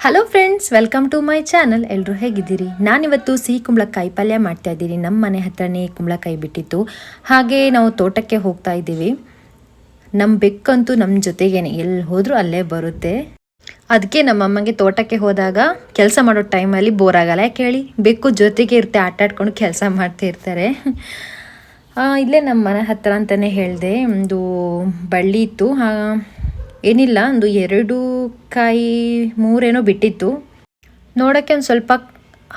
Hello friends welcome to my channel ಎಲ್ಲರೂ ಹೇಗಿದ್ದೀರಿ? ನಾನಿವತ್ತು ಸಿಹಿ ಕುಂಬಳಕಾಯಿ ಪಲ್ಯ ಮಾಡ್ತಾ ಇದ್ದೀನಿ. ನಮ್ಮ ಮನೆ ಹತ್ರನೇ ಕುಂಬಳಕಾಯಿ ಬಿಟ್ಟಿತ್ತು. ಹಾಗೆ ನಾವು ತೋಟಕ್ಕೆ ಹೋಗ್ತಾ ಇದ್ದೀವಿ. ನಮ್ಮ ಬೆಕ್ಕಂತೂ ನಮ್ಮ ಜೊತೆಗೇನೆ. ಎಲ್ಲಿ ಹೋದರೂ ಅಲ್ಲೇ ಬರುತ್ತೆ. ಅದಕ್ಕೆ ನಮ್ಮ ಅಮ್ಮಂಗೆ ತೋಟಕ್ಕೆ ಹೋದಾಗ ಕೆಲಸ ಮಾಡೋ ಟೈಮಲ್ಲಿ ಬೋರ್ ಆಗಲ್ಲ ಯಾಕೆ ಹೇಳಿ ಬೆಕ್ಕು ಜೊತೆಗೆ ಇರುತ್ತೆ ಆಟ ಆಡ್ಕೊಂಡು ಕೆಲಸ ಮಾಡ್ತಾ ಇರ್ತಾರೆ. ಇಲ್ಲೇ ನಮ್ಮ ಮನೆ ಹತ್ರ ಅಂತಲೇ ಹೇಳಿದೆ. ಒಂದು ಬಳ್ಳಿ ಇತ್ತು. ಏನಿಲ್ಲ, ಒಂದು ಎರಡು ಕಾಯಿ ಮೂರೇನೋ ಬಿಟ್ಟಿತ್ತು. ನೋಡೋಕ್ಕೆ ಒಂದು ಸ್ವಲ್ಪ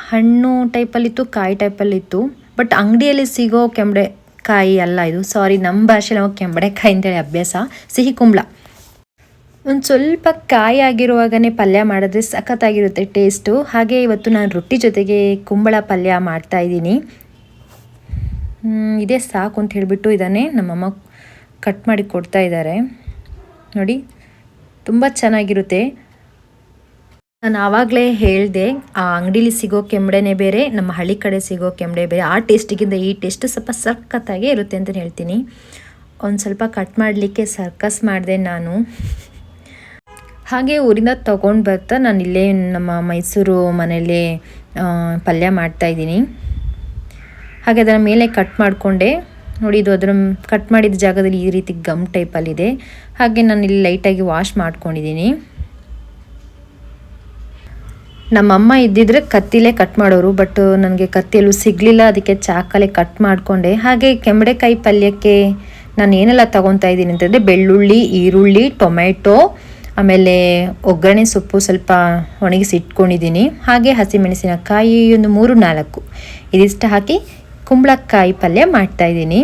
ಹಣ್ಣು ಟೈಪಲ್ಲಿತ್ತು, ಕಾಯಿ ಟೈಪಲ್ಲಿತ್ತು. ಬಟ್ ಅಂಗಡಿಯಲ್ಲಿ ಸಿಗೋ ಕೆಂಬಡೆ ಕಾಯಿ ಅಲ್ಲ ಇದು. ಸಾರಿ ನಮ್ಮ ಭಾಷೆಲಿ ನಾವು ಕೆಂಬಡೆಕಾಯಿ ಅಂತೇಳಿ ಅಭ್ಯಾಸ. ಸಿಹಿ ಕುಂಬಳ. ಒಂದು ಸ್ವಲ್ಪ ಕಾಯಿ ಆಗಿರುವಾಗನೇ ಪಲ್ಯ ಮಾಡಿದ್ರೆ ಸಖತ್ತಾಗಿರುತ್ತೆ ಟೇಸ್ಟು. ಹಾಗೆ ಇವತ್ತು ನಾನು ರೊಟ್ಟಿ ಜೊತೆಗೆ ಕುಂಬಳ ಪಲ್ಯ ಮಾಡ್ತಾ ಇದ್ದೀನಿ. ಇದೇ ಸಾಕು ಅಂತ ಹೇಳಿಬಿಟ್ಟು ಇದನ್ನೇ ನಮ್ಮಮ್ಮ ಕಟ್ ಮಾಡಿ ಕೊಡ್ತಾ ಇದ್ದಾರೆ. ನೋಡಿ. ತುಂಬ ಚೆನ್ನಾಗಿರುತ್ತೆ. ನಾನು ಆವಾಗಲೇ ಹೇಳಿದೆ, ಆ ಅಂಗಡೀಲಿ ಸಿಗೋ ಕೆಂಬಡೆನೇ ಬೇರೆ, ನಮ್ಮ ಹಳ್ಳಿ ಕಡೆ ಸಿಗೋ ಕೆಂಬಡೆ ಬೇರೆ, ಆ ಟೇಸ್ಟಿಗಿಂತ ಈ ಟೇಸ್ಟ್ ಸ್ವಲ್ಪ ಸಖತ್ತಾಗೇ ಇರುತ್ತೆ ಅಂತ ಹೇಳ್ತೀನಿ. ಒಂದು ಸ್ವಲ್ಪ ಕಟ್ ಮಾಡಲಿಕ್ಕೆ ಸರ್ಕಸ್ ಮಾಡಿದೆ ನಾನು. ಹಾಗೆ ಊರಿಂದ ತೊಗೊಂಡು ಬರ್ತಾ ನಾನು ಇಲ್ಲೇ ನಮ್ಮ ಮೈಸೂರು ಮನೆಯಲ್ಲೇ ಪಲ್ಯ ಮಾಡ್ತಾಯಿದ್ದೀನಿ ಹಾಗೆ ಅದರ ಮೇಲೆ ಕಟ್ ಮಾಡಿಕೊಂಡೆ. ನೋಡಿ, ಇದು ಅದರ ಕಟ್ ಮಾಡಿದ ಜಾಗದಲ್ಲಿ ಈ ರೀತಿ ಗಮ್ ಟೈಪಲ್ಲಿದೆ ಹಾಗೆ ನಾನು ಇಲ್ಲಿ ಲೈಟಾಗಿ ವಾಶ್ ಮಾಡ್ಕೊಂಡಿದ್ದೀನಿ. ನಮ್ಮಮ್ಮ ಇದ್ದಿದ್ರೆ ಕತ್ತಿಲೇ ಕಟ್ ಮಾಡೋರು ಬಟ್ ನನಗೆ ಕತ್ತಿಯಲ್ಲೂ ಸಿಗಲಿಲ್ಲ, ಅದಕ್ಕೆ ಚಾಕಲ್ಲೇ ಕಟ್ ಮಾಡಿಕೊಂಡೆ. ಹಾಗೆ ಕೆಂಬಡೆಕಾಯಿ ಪಲ್ಯಕ್ಕೆ ನಾನು ಏನೆಲ್ಲ ತಗೊತಾ ಇದ್ದೀನಿ ಅಂತಂದರೆ ಬೆಳ್ಳುಳ್ಳಿ, ಈರುಳ್ಳಿ ಟೊಮೆಟೊ ಆಮೇಲೆ ಒಗ್ಗರಣೆ ಸೊಪ್ಪು ಸ್ವಲ್ಪ ಒಣಗಿಸಿ ಇಟ್ಕೊಂಡಿದ್ದೀನಿ ಹಾಗೆ ಹಸಿಮೆಣಸಿನಕಾಯಿ ಒಂದು ಮೂರು ನಾಲ್ಕು. ಇದಿಷ್ಟು ಹಾಕಿ ಕುಂಬಳಕಾಯಿ ಪಲ್ಯ ಮಾಡ್ತಾಯಿದ್ದೀನಿ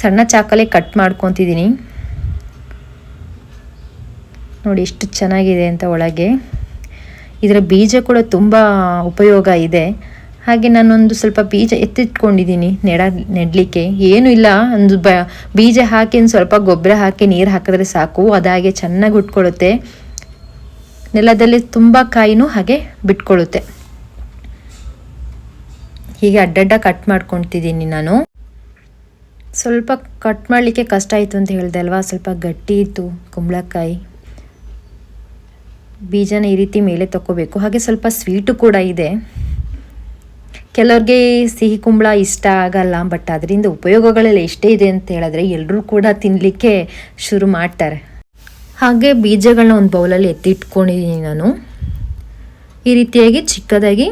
ಸಣ್ಣ ಚಾಕಲೆ ಕಟ್ ಮಾಡ್ಕೊತಿದ್ದೀನಿ. ನೋಡಿ ಎಷ್ಟು ಚೆನ್ನಾಗಿದೆ ಅಂತ ಒಳಗೆ. ಇದರ ಬೀಜ ಕೂಡ ತುಂಬ ಉಪಯೋಗ ಇದೆ. ಹಾಗೆ ನಾನೊಂದು ಸ್ವಲ್ಪ ಬೀಜ ಎತ್ತಿಟ್ಕೊಂಡಿದ್ದೀನಿ ನೆಡ, ನೆಡಲಿಕ್ಕೆ. ಏನೂ ಇಲ್ಲ, ಒಂದು ಬ, ಬೀಜ ಹಾಕಿ ಸ್ವಲ್ಪ ಗೊಬ್ಬರ ಹಾಕಿ ನೀರು ಹಾಕಿದ್ರೆ ಸಾಕು. ಅದಾಗೆ ಚೆನ್ನಾಗಿ ಉಟ್ಕೊಳ್ಳುತ್ತೆ ನೆಲದಲ್ಲಿ ತುಂಬ ಕಾಯಿನೂ ಹಾಗೆ ಬಿಟ್ಕೊಳ್ಳುತ್ತೆ. ಹೀಗೆ ಅಡ್ಡಡ್ಡ ಕಟ್ ಮಾಡ್ಕೊತಿದ್ದೀನಿ ನಾನು. ಸ್ವಲ್ಪ ಕಟ್ ಮಾಡಲಿಕ್ಕೆ ಕಷ್ಟ ಆಯಿತು ಅಂತ ಹೇಳಿದೆ ಅಲ್ವಾ? ಸ್ವಲ್ಪ ಗಟ್ಟಿ ಇತ್ತು ಕುಂಬಳಕಾಯಿ. ಬೀಜನ ಈ ರೀತಿ ಮೇಲೆ ತಗೋಬೇಕು ಹಾಗೆ ಸ್ವಲ್ಪ ಸ್ವೀಟು ಕೂಡ ಇದೆ. ಕೆಲವ್ರಿಗೆ ಸಿಹಿ ಕುಂಬಳ ಇಷ್ಟ ಆಗಲ್ಲ ಬಟ್ ಅದರಿಂದ ಉಪಯೋಗಗಳೆಲ್ಲ ಎಷ್ಟೇ ಇದೆ ಅಂತ ಹೇಳಿದ್ರೆ ಎಲ್ಲರೂ ಕೂಡ ತಿನ್ನಲಿಕ್ಕೆ ಶುರು ಮಾಡ್ತಾರೆ. ಹಾಗೆ ಬೀಜಗಳನ್ನ ಒಂದು ಬೌಲಲ್ಲಿ ಎತ್ತಿಟ್ಕೊಂಡಿದ್ದೀನಿ ನಾನು. ಈ ರೀತಿಯಾಗಿ ಚಿಕ್ಕದಾಗಿ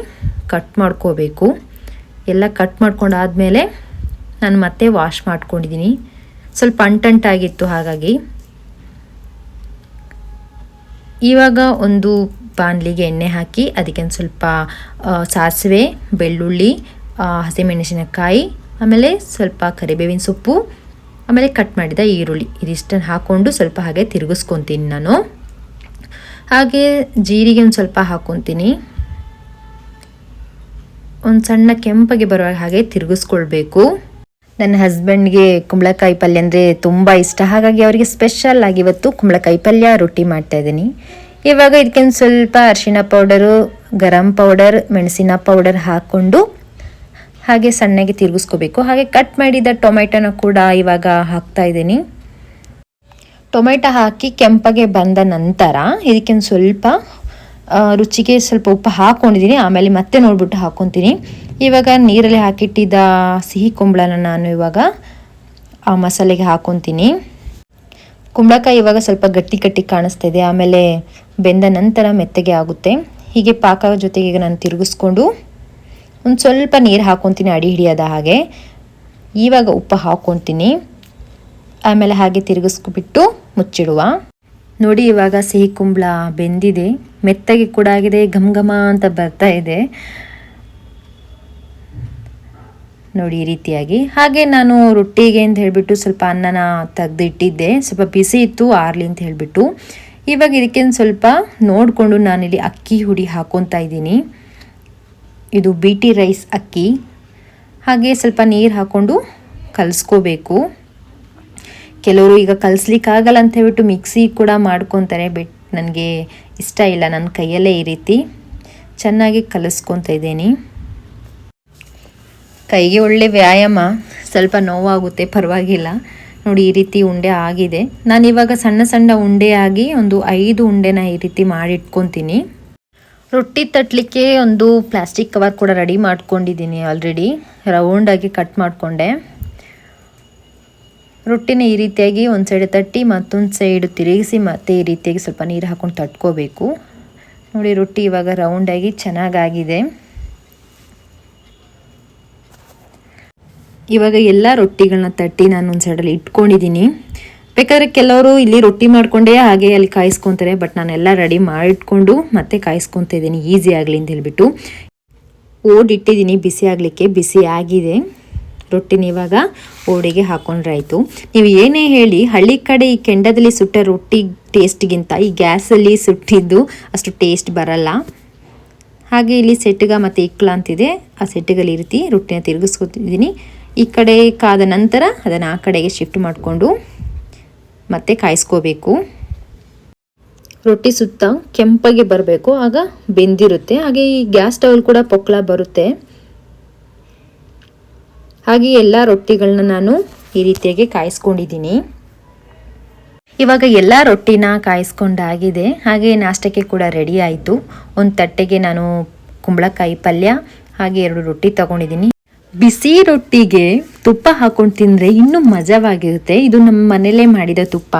ಕಟ್ ಮಾಡ್ಕೋಬೇಕು. ಎಲ್ಲ ಕಟ್ ಮಾಡ್ಕೊಂಡಾದ್ಮೇಲೆ ನಾನು ಮತ್ತೆ ವಾಶ್ ಮಾಡ್ಕೊಂಡಿದ್ದೀನಿ ಸ್ವಲ್ಪ ಅಂಟಂಟಾಗಿತ್ತು ಹಾಗಾಗಿ. ಇವಾಗ ಒಂದು ಬಾಣಲಿಗೆ ಎಣ್ಣೆ ಹಾಕಿ ಅದಕ್ಕೆ ಒಂದು ಸ್ವಲ್ಪ ಸಾಸಿವೆ, ಬೆಳ್ಳುಳ್ಳಿ ಹಸಿಮೆಣಸಿನಕಾಯಿ, ಆಮೇಲೆ ಸ್ವಲ್ಪ ಕರಿಬೇವಿನ ಸೊಪ್ಪು, ಆಮೇಲೆ ಕಟ್ ಮಾಡಿದ ಈರುಳ್ಳಿ. ಇದಿಷ್ಟನ್ನು ಹಾಕ್ಕೊಂಡು ಸ್ವಲ್ಪ ಹಾಗೆ ತಿರುಗಿಸ್ಕೊತೀನಿ ನಾನು. ಹಾಗೆ ಜೀರಿಗೆ ಒಂದು ಸ್ವಲ್ಪ ಹಾಕ್ಕೊತೀನಿ ಒಂದು ಸಣ್ಣ ಕೆಂಪಗೆ ಬರುವ ಹಾಗೆ ತಿರುಗಿಸ್ಕೊಳ್ಬೇಕು. ನನ್ನ ಹಸ್ಬೆಂಡ್ಗೆ ಕುಂಬಳಕಾಯಿ ಪಲ್ಯ ಅಂದರೆ ತುಂಬ ಇಷ್ಟ. ಹಾಗಾಗಿ ಅವರಿಗೆ ಸ್ಪೆಷಲ್ ಆಗಿ ಇವತ್ತು ಕುಂಬಳಕಾಯಿ ಪಲ್ಯ ರೊಟ್ಟಿ ಮಾಡ್ತಾ ಇದ್ದೀನಿ. ಇವಾಗ ಇದಕ್ಕೆ ಒಂದು ಸ್ವಲ್ಪ ಅರಿಶಿಣ ಪೌಡರು ಗರಂ ಪೌಡರ್ ಮೆಣಸಿನ ಪೌಡರ್ ಹಾಕ್ಕೊಂಡು ಹಾಗೆ ಸಣ್ಣಗೆ ತಿರುಗಿಸ್ಕೋಬೇಕು. ಹಾಗೆ ಕಟ್ ಮಾಡಿದ ಟೊಮೆಟೊನ ಕೂಡ ಇವಾಗ ಹಾಕ್ತಾ ಇದ್ದೀನಿ. ಟೊಮೆಟೊ ಹಾಕಿ ಕೆಂಪಗೆ ಬಂದ ನಂತರ ಇದಕ್ಕೆ ಒಂದು ಸ್ವಲ್ಪ ರುಚಿಗೆ ಸ್ವಲ್ಪ ಉಪ್ಪು ಹಾಕ್ಕೊಂಡಿದ್ದೀನಿ ಆಮೇಲೆ ಮತ್ತೆ ನೋಡ್ಬಿಟ್ಟು ಹಾಕ್ಕೊತೀನಿ ಇವಾಗ ನೀರಲ್ಲಿ ಹಾಕಿಟ್ಟಿದ್ದ ಸಿಹಿ ಕುಂಬಳನ ನಾನು ಇವಾಗ ಆ ಮಸಾಲೆಗೆ ಹಾಕೊತೀನಿ. ಕುಂಬಳಕಾಯಿ ಇವಾಗ ಸ್ವಲ್ಪ ಗಟ್ಟಿ ಗಟ್ಟಿ ಕಾಣಿಸ್ತಾ ಇದೆ ಆಮೇಲೆ ಬೆಂದ ನಂತರ ಮೆತ್ತಗೆ ಆಗುತ್ತೆ. ಹೀಗೆ ಪಾಕ ಜೊತೆಗೆ ಈಗ ನಾನು ತಿರುಗಿಸ್ಕೊಂಡು ಒಂದು ಸ್ವಲ್ಪ ನೀರು ಹಾಕ್ಕೊತೀನಿ ಅಡಿ ಹಿಡಿಯೋದ ಹಾಗೆ. ಇವಾಗ ಉಪ್ಪು ಹಾಕ್ಕೊತೀನಿ ಆಮೇಲೆ ಹಾಗೆ ತಿರುಗಿಸ್ಕೊಬಿಟ್ಟು ಮುಚ್ಚಿಡುವ. ನೋಡಿ ಇವಾಗ ಸಿಹಿ ಕುಂಬಳ ಬೆಂದಿದೆ, ಮೆತ್ತಗೆ ಕೂಡ ಆಗಿದೆ, ಘಮ ಘಮ ಅಂತ ಬರ್ತಾ ಇದೆ. ನೋಡಿ ಈ ರೀತಿಯಾಗಿ. ಹಾಗೆ ನಾನು ರೊಟ್ಟಿಗೆ ಅಂತ ಹೇಳಿಬಿಟ್ಟು ಸ್ವಲ್ಪ ಅನ್ನನ ತೆಗೆದಿಟ್ಟಿದ್ದೆ. ಸ್ವಲ್ಪ ಬಿಸಿ ಇತ್ತು, ಆರ್ಲಿ ಅಂತ ಹೇಳಿಬಿಟ್ಟು. ಇವಾಗ ಇದಕ್ಕೆ ಸ್ವಲ್ಪ ನೋಡಿಕೊಂಡು ನಾನಿಲ್ಲಿ ಅಕ್ಕಿ ಹುಡಿ ಹಾಕೊತಾ ಇದ್ದೀನಿ. ಇದು ಬಿ ಟಿ ರೈಸ್ ಅಕ್ಕಿ. ಹಾಗೆ ಸ್ವಲ್ಪ ನೀರು ಹಾಕ್ಕೊಂಡು ಕಲಿಸ್ಕೋಬೇಕು. ಕೆಲವರು ಈಗ ಕಲಿಸ್ಲಿಕ್ಕಾಗಲ್ಲ ಅಂತ ಹೇಳ್ಬಿಟ್ಟು ಮಿಕ್ಸಿ ಕೂಡ ಮಾಡ್ಕೊತಾರೆ, ಬಟ್ ನನಗೆ ಇಷ್ಟ ಇಲ್ಲ. ನನ್ನ ಕೈಯಲ್ಲೇ ಈ ರೀತಿ ಚೆನ್ನಾಗಿ ಕಲಿಸ್ಕೊತ ಇದ್ದೀನಿ. ಕೈಗೆ ಒಳ್ಳೆ ವ್ಯಾಯಾಮ, ಸ್ವಲ್ಪ ನೋವಾಗುತ್ತೆ, ಪರವಾಗಿಲ್ಲ. ನೋಡಿ, ಈ ರೀತಿ ಉಂಡೆ ಆಗಿದೆ. ನಾನು ಇವಾಗ ಸಣ್ಣ ಸಣ್ಣ ಉಂಡೆ ಆಗಿ ಒಂದು ಐದು ಉಂಡೆನ ಈ ರೀತಿ ಮಾಡಿಟ್ಕೊತೀನಿ. ರೊಟ್ಟಿ ತಟ್ಟಲಿಕ್ಕೆ ಒಂದು ಪ್ಲಾಸ್ಟಿಕ್ ಕವರ್ ಕೂಡ ರೆಡಿ ಮಾಡ್ಕೊಂಡಿದ್ದೀನಿ ಆಲ್ರೆಡಿ. ರೌಂಡಾಗಿ ಕಟ್ ಮಾಡಿಕೊಂಡೆ. ರೊಟ್ಟಿನ ಈ ರೀತಿಯಾಗಿ ಒಂದು ಸೈಡ್ ತಟ್ಟಿ ಮತ್ತೊಂದು ಸೈಡ್ ತಿರುಗಿಸಿ ಮತ್ತೆ ಈ ರೀತಿಯಾಗಿ ಸ್ವಲ್ಪ ನೀರು ಹಾಕೊಂಡು ತಟ್ಕೋಬೇಕು. ನೋಡಿ ರೊಟ್ಟಿ ಇವಾಗ ರೌಂಡಾಗಿ ಚೆನ್ನಾಗಾಗಿದೆ. ಇವಾಗ ಎಲ್ಲ ರೊಟ್ಟಿಗಳನ್ನ ತಟ್ಟಿ ನಾನು ಒಂದು ಸೈಡಲ್ಲಿ ಇಟ್ಕೊಂಡಿದ್ದೀನಿ. ಬೇಕಾದ್ರೆ ಕೆಲವರು ಇಲ್ಲಿ ರೊಟ್ಟಿ ಮಾಡ್ಕೊಂಡೇ ಹಾಗೆ ಅಲ್ಲಿ ಕಾಯಿಸ್ಕೊತಾರೆ ಬಟ್ ನಾನೆಲ್ಲ ರೆಡಿ ಮಾಡಿಟ್ಕೊಂಡು ಮತ್ತೆ ಕಾಯಿಸ್ಕೊತಾ ಇದ್ದೀನಿ ಈಸಿ ಆಗಲಿ ಅಂತ ಹೇಳಿಬಿಟ್ಟು. ಓಡಿಟ್ಟಿದ್ದೀನಿ ಬಿಸಿ ಆಗಲಿಕ್ಕೆ, ಬಿಸಿ ಆಗಿದೆ. ರೊಟ್ಟಿನ ಇವಾಗ ಓಡಿಗೆ ಹಾಕೊಂಡ್ರಾಯ್ತು. ನೀವು ಏನೇ ಹೇಳಿ, ಹಳ್ಳಿ ಕಡೆ ಈ ಕೆಂಡದಲ್ಲಿ ಸುಟ್ಟ ರೊಟ್ಟಿ ಟೇಸ್ಟ್ಗಿಂತ ಈ ಗ್ಯಾಸಲ್ಲಿ ಸುಟ್ಟಿದ್ದು ಅಷ್ಟು ಟೇಸ್ಟ್ ಬರಲ್ಲ. ಹಾಗೆ ಇಲ್ಲಿ ಸೆಟ್ಗ ಮತ್ತು ಇಕ್ಲ ಅಂತಿದೆ. ಆ ಸೆಟ್ಗಲ್ಲಿ ಇರ್ತಿ ರೀತಿ ರೊಟ್ಟಿನ ತಿರುಗಿಸ್ಕೊತಿದ್ದೀನಿ. ಈ ಕಡೆ ಕಾದ ನಂತರ ಅದನ್ನು ಆ ಕಡೆಗೆ ಶಿಫ್ಟ್ ಮಾಡಿಕೊಂಡು ಮತ್ತೆ ಕಾಯಿಸ್ಕೋಬೇಕು. ರೊಟ್ಟಿ ಸುತ್ತ ಕೆಂಪಗೆ ಬರಬೇಕು, ಆಗ ಬೆಂದಿರುತ್ತೆ. ಹಾಗೆ ಈ ಗ್ಯಾಸ್ ಸ್ಟವ್ ಕೂಡ ಪೊಕ್ಕಳ ಬರುತ್ತೆ. ಹಾಗೆ ಎಲ್ಲ ರೊಟ್ಟಿಗಳನ್ನ ನಾನು ಈ ರೀತಿಯಾಗಿ ಕಾಯಿಸ್ಕೊಂಡಿದ್ದೀನಿ. ಇವಾಗ ಎಲ್ಲ ರೊಟ್ಟಿನ ಕಾಯಿಸ್ಕೊಂಡಾಗಿದೆ. ಹಾಗೆ ನಾಷ್ಟಕ್ಕೆ ಕೂಡ ರೆಡಿ ಆಯಿತು. ಒಂದು ತಟ್ಟೆಗೆ ನಾನು ಕುಂಬಳಕಾಯಿ ಪಲ್ಯ, ಹಾಗೆ ಎರಡು ರೊಟ್ಟಿ ತಗೊಂಡಿದ್ದೀನಿ. ಬಿಸಿ ರೊಟ್ಟಿಗೆ ತುಪ್ಪ ಹಾಕೊಂಡು ತಿಂದರೆ ಇನ್ನೂ ಮಜವಾಗಿರುತ್ತೆ. ಇದು ನಮ್ಮ ಮನೆಯಲ್ಲೇ ಮಾಡಿದ ತುಪ್ಪ.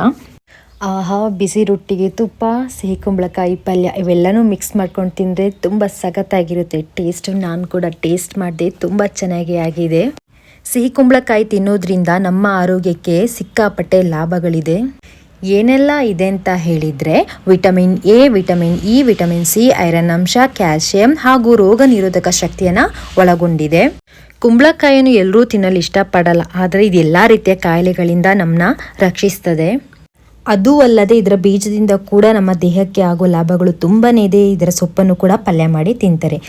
ಆಹಾ, ಬಿಸಿ ರೊಟ್ಟಿಗೆ ತುಪ್ಪ, ಸಿಹಿ ಕುಂಬಳಕಾಯಿ ಪಲ್ಯ ಇವೆಲ್ಲನೂ ಮಿಕ್ಸ್ ಮಾಡ್ಕೊಂಡು ತಿಂದರೆ ತುಂಬ ಸಖತ್ತಾಗಿರುತ್ತೆ. ಟೇಸ್ಟ್ ನಾನು ಕೂಡ ಟೇಸ್ಟ್ ಮಾಡಿದೆ ತುಂಬ ಚೆನ್ನಾಗಿ ಆಗಿದೆ. ಸಿಹಿ ಕುಂಬಳಕಾಯಿ ತಿನ್ನೋದ್ರಿಂದ ನಮ್ಮ ಆರೋಗ್ಯಕ್ಕೆ ಸಿಕ್ಕಾಪಟ್ಟೆ ಲಾಭಗಳಿದೆ. ಏನೆಲ್ಲ ಇದೆ ಅಂತ ಹೇಳಿದರೆ vitamin A, vitamin E, vitamin C, iron ಅಂಶ ಕ್ಯಾಲ್ಸಿಯಂ ಹಾಗೂ ರೋಗ ನಿರೋಧಕ ಶಕ್ತಿಯನ್ನು ಒಳಗೊಂಡಿದೆ. ಕುಂಬಳಕಾಯಿಯನ್ನು ಎಲ್ಲರೂ ತಿನ್ನಲು ಇಷ್ಟಪಡಲ್ಲ, ಆದರೆ ಇದು ಎಲ್ಲ ರೀತಿಯ ಕಾಯಿಲೆಗಳಿಂದ ನಮ್ಮನ್ನ ರಕ್ಷಿಸ್ತದೆ. ಅದೂ ಅಲ್ಲದೆ ಇದರ ಬೀಜದಿಂದ ಕೂಡ ನಮ್ಮ ದೇಹಕ್ಕೆ ಆಗೋ ಲಾಭಗಳು ತುಂಬಾ ಇದೆ. ಇದರ ಸೊಪ್ಪನ್ನು ಕೂಡ ಪಲ್ಯ ಮಾಡಿ ತಿಂತಾರೆ.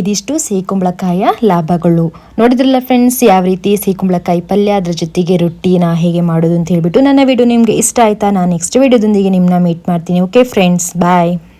ಇದಿಷ್ಟು ಸಿಹಿ ಕುಂಬಳಕಾಯಿಯ ಲಾಭಗಳು. ನೋಡಿದ್ರಲ್ಲ ಫ್ರೆಂಡ್ಸ್ ಯಾವ ರೀತಿ ಸಿಹಿ ಕುಂಬಳಕಾಯಿ ಪಲ್ಯ, ಅದ್ರ ಜೊತೆಗೆ ರೊಟ್ಟಿನ ಹೇಗೆ ಮಾಡೋದು ಅಂತ ಹೇಳ್ಬಿಟ್ಟು ನನ್ನ ವಿಡಿಯೋ ನಿಮಗೆ ಇಷ್ಟ ಆಯ್ತಾ? ನಾನು ನೆಕ್ಸ್ಟ್ ವಿಡಿಯೋದೊಂದಿಗೆ ನಿಮ್ಮನ್ನ ಮೀಟ್ ಮಾಡ್ತೀನಿ. Okay friends bye